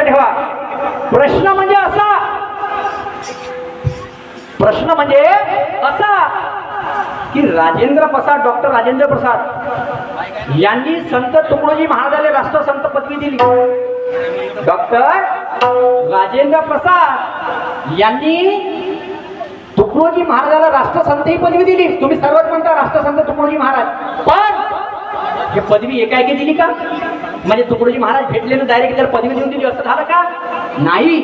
ठेवा. प्रश्न म्हणजे असा. प्रश्न म्हणजे असा की राजेंद्र प्रसाद डॉक्टर राजेंद्र प्रसाद यांनी संत तुकडोजी महाराजाला राष्ट्रसंत पदवी दिली. डॉक्टर राजेंद्र प्रसाद यांनी तुकडोजी महाराजाला राष्ट्रसंत ही पदवी दिली. तुम्ही सर्वच म्हणता राष्ट्रसंत तुकडोजी महाराज. पण ही पदवी एकाएकी दिली का? म्हणजे तुकडोजी महाराज भेटले ना डायरेक्ट जर पदवी देऊन दिली. असं झालं का? नाही.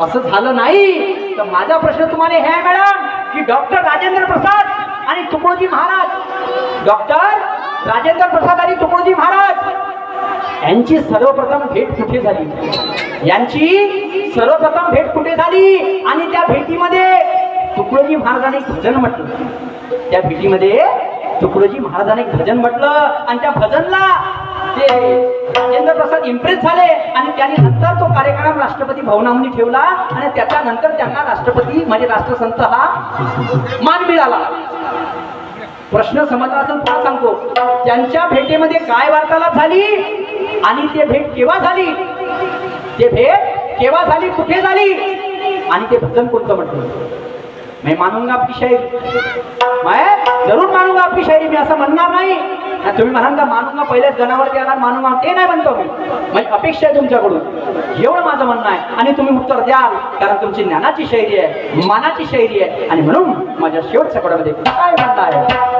असं झालं नाही. तर माझा प्रश्न तुम्हाला हे आहे मॅडम की डॉक्टर राजेंद्र प्रसाद आणि तुकडोजी महाराज. डॉक्टर राजेंद्र प्रसाद आणि तुकडोजी महाराज. यांची सर्वप्रथम भेट कुठे झाली? यांची सर्वप्रथम भेट कुठे झाली? आणि त्या भेटीमध्ये तुकडोजी महाराजांनी भजन म्हटलं. त्या भेटीमध्ये तुकडोजी महाराजांनी भजन म्हटलं आणि त्या भजनला ते राजेंद्र प्रसाद इम्प्रेस झाले आणि त्यांनी नंतर तो कार्यक्रम राष्ट्रपती भवनामध्ये ठेवला आणि त्याच्यानंतर त्यांना राष्ट्रपती म्हणजे राष्ट्रसंत हा मान मिळाला. प्रश्न समजला असेल सांगतो. त्यांच्या भेटीमध्ये काय वार्तालाप झाली आणि ते भेट केव्हा झाली? ते भेट केव्हा झाली? कुठे झाली? आणि ते भजन कोणतं म्हटलं? मैं मानूंगा आपकी शायरी। मैं जरूर मानूंगा आपकी शायरी मी असं म्हणणार नाही. तुम्ही म्हणाल का मानूंगा पहिलेच गणावरती येणार मानूंगा ते नाही म्हणतो मी. म्हणजे अपेक्षा आहे तुमच्याकडून. एवढं माझं म्हणणं आहे. आणि तुम्ही उत्तर द्याल कारण तुमची ज्ञानाची शैली आहे मानाची शैली आहे. आणि म्हणून माझ्या शेवटच्या पडामध्ये काय म्हणणं आहे?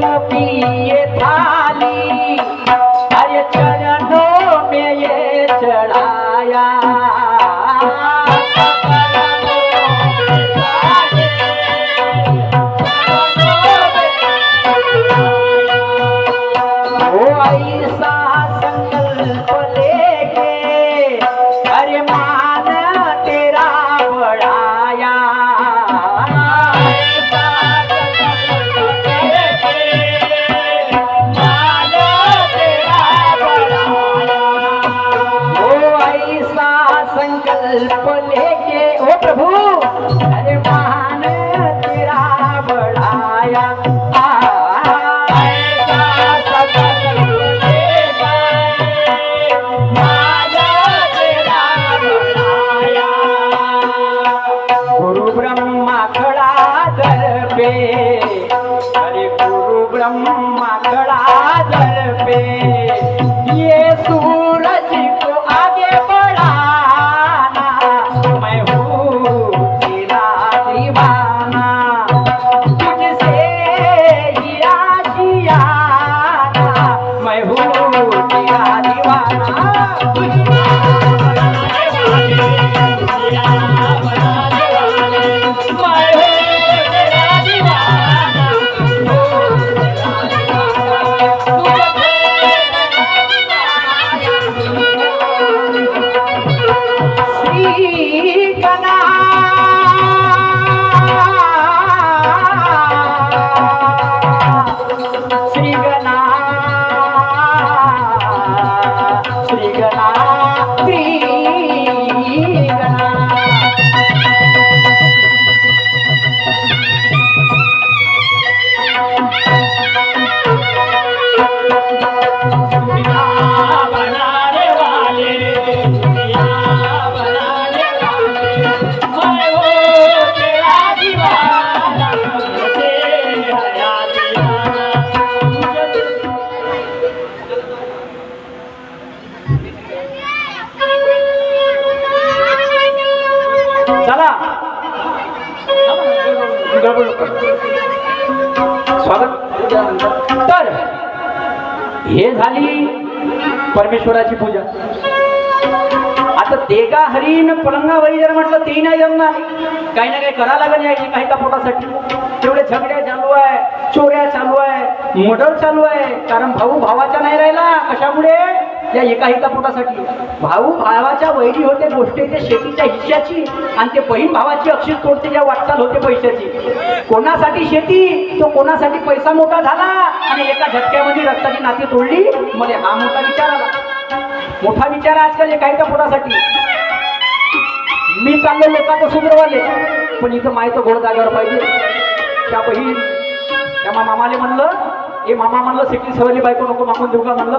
कर्मों की প্রভু झाली परमेश्वराची पूजा. आता देगा हरीन पलंगावरी जर म्हटलं ते नाही जमणार. काही ना काही करा लागेल या काही का पोटासाठी. तेवढे झगड्या चालू आहे चोऱ्या चालू आहे मर्डर चालू आहे. कारण भाऊ भावाचा नाही राहिला कशामुळे? या एका एका पोटासाठी. भाऊ भावाच्या वैरी होते गोष्टी ते शेतीच्या हिश्श्याची आणि ते बहीण भावाची अक्षर तोडते ज्या वाटचाल होते पैशाची. कोणासाठी शेती? तो कोणासाठी पैसा मोठा झाला आणि एका झटक्यामध्ये रक्ताची नाती तोडली? मध्ये हा मोठा विचार आला. मोठा विचार आहे आजकाल एका एका पोटासाठी. मी चांगले लोकांचं सुधरवाले पण इथं माहिती घोड जागेवर पाहिजे. त्या बहीण त्या मामाले म्हणलं हे मामा म्हणलं शिकली सवरली बायको नको मागून देऊ का? म्हणलं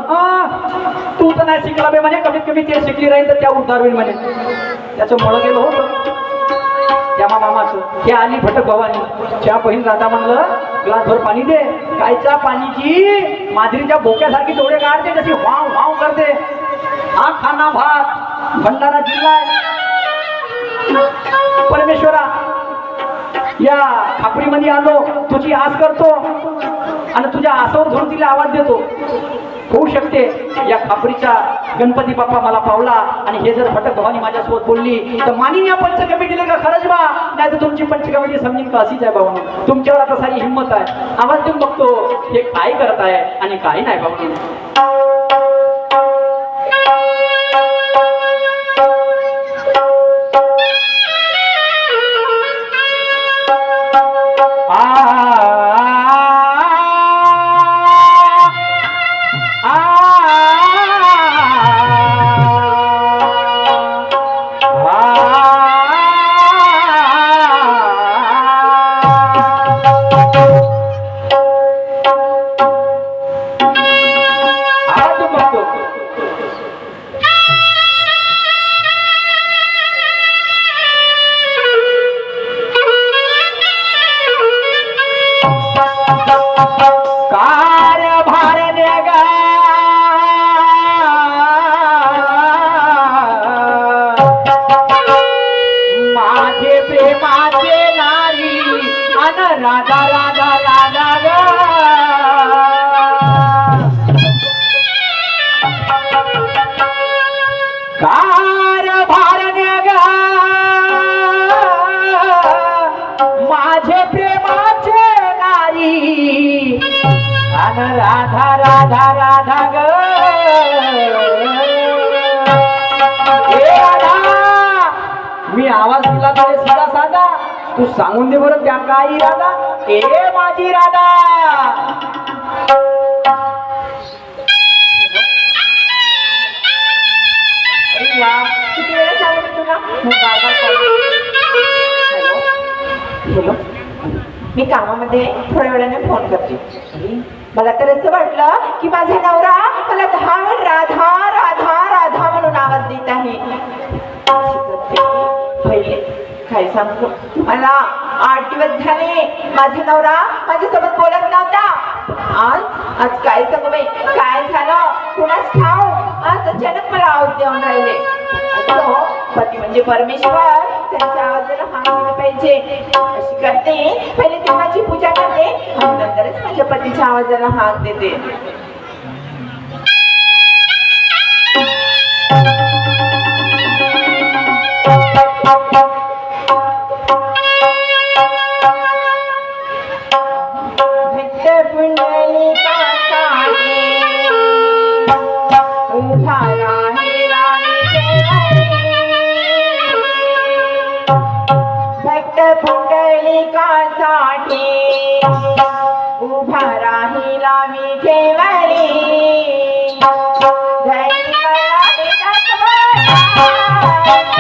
तू तर नाही शिकला बे म्हणे कमीत कमी ते शिकली राहील तर त्या उद्धार होईल म्हणे. त्याचं मळ गेलो होतं. त्या मा- मामाचं हे आली भटक भवानी त्या बहीण राधा म्हणलं ग्लासभर पाणी दे कायच्या पाणीची माधुरीच्या बोक्यासारखी डोळे काढते कशी वाव वाव करते. हा खाना भात भंडारा जिल्हा परमेश्वरा या खापरीमध्ये आलो तुझी आस करतो. आणि तुझ्या आसावर धरून तिला आवाज देतो. होऊ शकते. या खापरीचा गणपती बाप्पा मला पावला आणि हे जर भटक भवानी माझ्यासोबत बोलली तर मानिन या पंचकमिटीला का खरंच बा? नाही तर तुमची पंचकमिटी समजेन का अशीच आहे बाबा तुमच्यावर आता सारी हिंमत आहे. आवाज देऊन बघतो हे काय करत आहे आणि काय नाही बाबा राधा राधा ग. राधा मी आवाज दिला तरी साधा साधा. तू सांगून दे बरं त्या काही राधा. ए माझी राधा. अरे या किती वेळा मी तुला हॅलो. मी कामामध्ये थोड्या वेळाने फोन करते. मला तर असं वाटलं की माझा नवरा मला दहा राधा राधा राधा म्हणून आवाज देत आहे. काय सांगतो मला आठ दिवस झाले माझा नवरा माझ्यासोबत बोलत नव्हता. आज आज काय सांगू बाई? काय झालं? कुणाच ठाव आज अचानक मला आवाज देऊन राहिले. हो, पती म्हणजे परमेश्वर त्यांच्या आवाजाला हा म्हणजे, पाहिजे अशी करते. पहिले देवाची पूजा करते. नंतरच माझ्या पतीच्या आवाजाला हाक देते.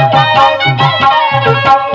Thank you.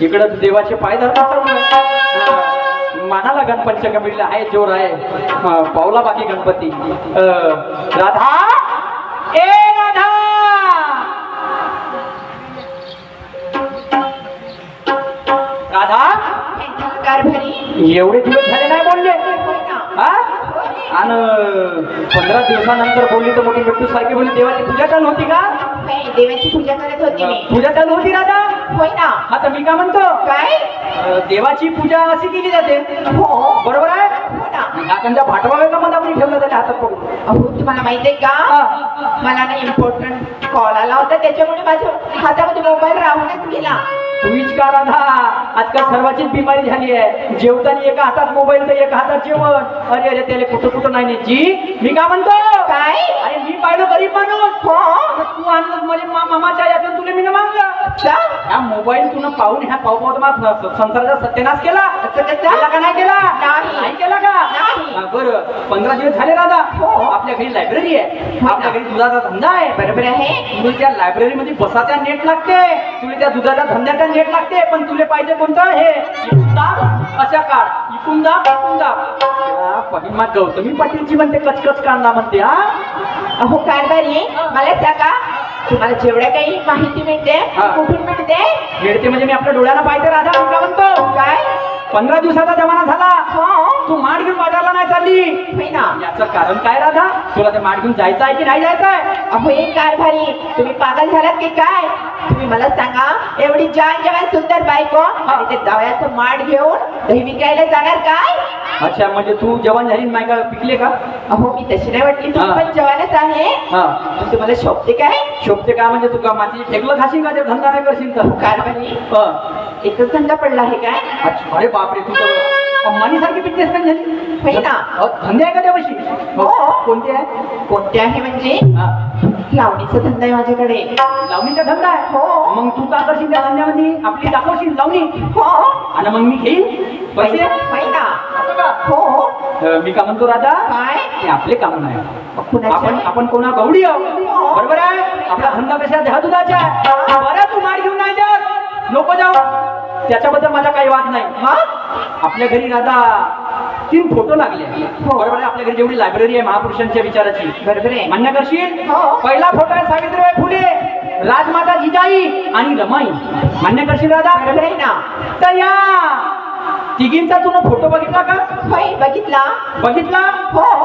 इकडं देवाचे पाय धरतात मानाला गणपतीच्या कमिटीला आहे जोर आहे. पावला बाकी गणपती. राधा! ए राधा! राधा! एवढे दिवस झाले नाही बोलले. हा? आणि पंधरा दिवसानंतर बोलली तर मोठी मृत्यू सारखी बोलली. देवाची पूजा चालू होती का? देवाची पूजा करत होती मी. पूजा चालू होती राधा होय ना. तर मी का म्हणतो? काय? अं, देवाची पूजा अशी केली जाते. हो. बरोबर आहे? हो ना. काकांच्या भाटवा का मध्ये हातात पकडून अहो तुम्हाला माहिती आहे का. मला ना इम्पॉर्टंट कॉल आला होता त्याच्यामुळे माझ्या हातामध्ये मोबाईल राहूनच गेला. तुम्हीच का राधा आजकाल सर्वांचीच बिमारी झाली आहे. जेवताना एका हातात मोबाईल तर एका हातात जेवण. अरे अरे त्याला कुठं कुठं नाही जी मी का म्हणतो? काय? अरे मी पाहिलं गरीब माणूस. हो? आता तू आणलं म्हणजे मामाच्या यातून तुला मी मागलं. का? ह्या मोबाईल तुला पाहून ह्या पाहू पाहू संसाराचा सत्यानाश केला? केला का नाही केला? नाही. केला का बरं. पंधरा दिवस झाले दादा. हो. आपल्या घरी लायब्ररी आहे. आपल्या. घरी दुधाचा धंदा आहे. बरोबर आहे. तुला त्या लायब्ररीमध्ये बसाचा नेट लागते. तुला त्या दुधाच्या धंद्याचा नेट लागते. पण तुला पाहिजे कोणतं? हे अशा काढ. इकून दाब इकून दाब. पहिमा गौतमी पाटीलची म्हणते कचकच कांदा म्हणते हा. अहो कारभारी मला सांगा. तुम्हाला जेवढ्या काही माहिती मिळते. कुठून मिळते? मिळते म्हणजे मी आपल्या डोळ्याला पाहिजे राधा. का म्हणतो? काय? पंधरा दिवसाचा जमाना झाला. हो. तू माठ घेऊन बाजारला नाही चालली? ना याचं कारण काय राधा? तुला ते माठ घेऊन जायचं आहे की नाही जायचं आहे? अहो एक कारभारी तुम्ही पागल झालात की काय? तुम्ही मला सांगा एवढी जान जवान सुंदर बायको आणि ते दव्याचं माठ घेऊन दही विकायला जाणार काय? अच्छा म्हणजे तू जवान झाली नाही का पिकले का? अहो मी तशी नाही वाटली. हा. पण जवानच आहे. पण तुम्हाला शोभते काय? शोभते का? म्हणजे तू का माती ठेकलं खाशील का? ते धंदा नाही करशील तर कारभारी. हा. एकच धंदा पडला आहे काय? अच्छा अरे बापरे तू तर अंबानी सारखी बिझनेसमॅन झाली. होय ना. धंदे आहे का त्यापाशी हो. कोणते आहे? कोणते आहे म्हणजे? हा. लावणीचा धंदा आहे माझ्याकडे. लावणीचा धंदा आहे? हो. मग तू का करशील त्या धंद्यामध्ये? आपली दाखवशील लावणी? हो. आणि मग मी घेईन पैसे? होय ना? असं का? हो. अं, मी का म्हणतो राजा? काय? ते आपले काम नाही. आपण? आपण कोणा गवडी आहोत? बरोबर आहे? आपला धंदा कशा देहा दुधाचा आहे बरं तू मार घेऊन नाही जात नको जाऊ. त्याच्याबद्दल माझा काही वाद नाही. मग आपल्या घरी राधा तीन फोटो लागले. हो. बरोबर आहे आपल्या घरी जेवढी लायब्ररी आहे महापुरुषांच्या विचाराची. बरोबर आहे. मान्य करशील? हो. पहिला फोटो आहे सावित्रीबाई फुले राजमाता जिजाई आणि रमाई. मान्य करशील बरोबर आहे ना. तर या. तिघींचा तुला फोटो बघितला का? बघितला. बघितला? हो.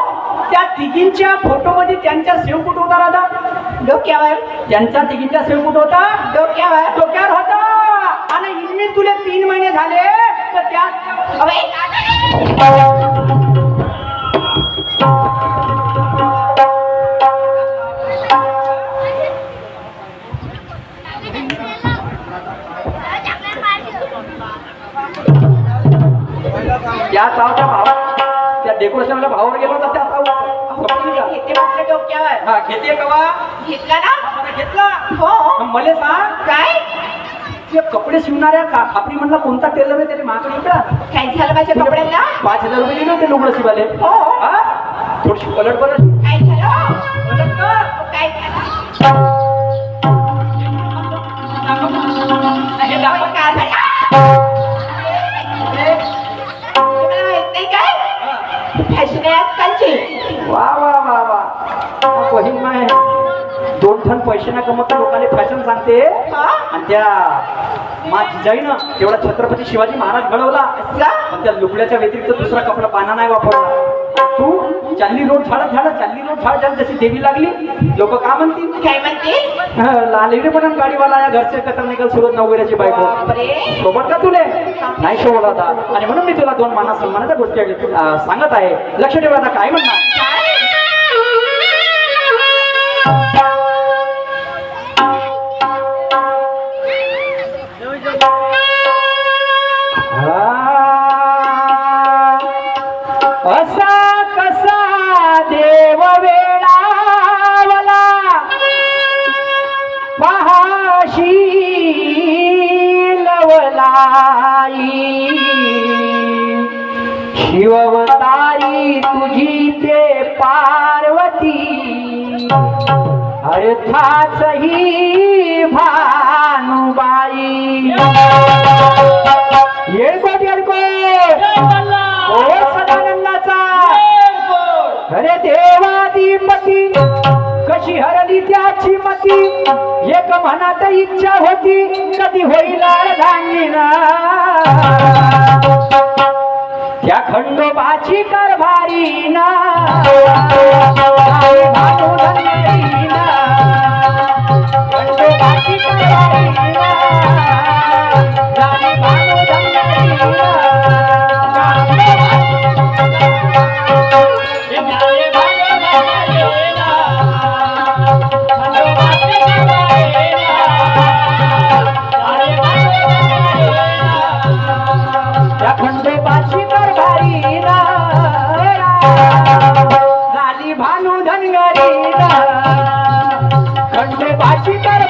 त्या तिघींच्या फोटो मध्ये त्यांच्या सेव कुठं होता राधा? डोक्यावर. त्यांचा तिघींचा सेव कुठं होता? डोक्यावर. डोक्यावर होता. आणि इनमी तुले तीन महिने झाले तर त्या त्या तावच्या भावा त्या डेकोरेशनला भावावर गेलो होता त्या का? घेते म्हटलं डोक्यावर. हा घेते कवा? घेतला ना? घेतला. हो. मले सांग. काय? ते कपडे शिवणाऱ्या का खापरी म्हणला कोणता टेलर आहे त्याने इकडं काय झालं माझ्या कपड्यांना पाच हजार रुपये दिले होते लुगडं शिवाले हो. हा? थोडीशी पलट पलट काय झालं पलट कर. काय झालं हे दाखव. काय झालं ठण पैसे ना कमवता लोकांना फॅशन सांगते. आणि त्या मा जिजाईनं तेवढा छत्रपती शिवाजी महाराज घडवला? पण त्या लुगड्याच्या व्यतिरिक्त दुसरा कपडा पाना नाही वापरला. तू चालली रोड झाडत झाडत चालली रोड झाडत झाडत जशी देवी लागली लोक का म्हणतील? काय म्हणतील? लालेरे पण गाडीवाला या घरचे कतर निकल सुरत नवगैरेची बायको. सोबत का तुले? नाही सोबत आता. आणि म्हणून मी तुला दोन माना सन्मानाच्या गोष्टी सांगत आहे. लक्ष ठेवा आता काय म्हणणार? पार्वती. अर्थाच ही भानुबाई येळकोट येळकोट हो, सदानंदाचा. अरे देवादी मती कशी हरली त्याची मती. एक मनात इच्छा होती कधी होईल अर्धांगिना त्या खंडोबाची कारभारी ना Africa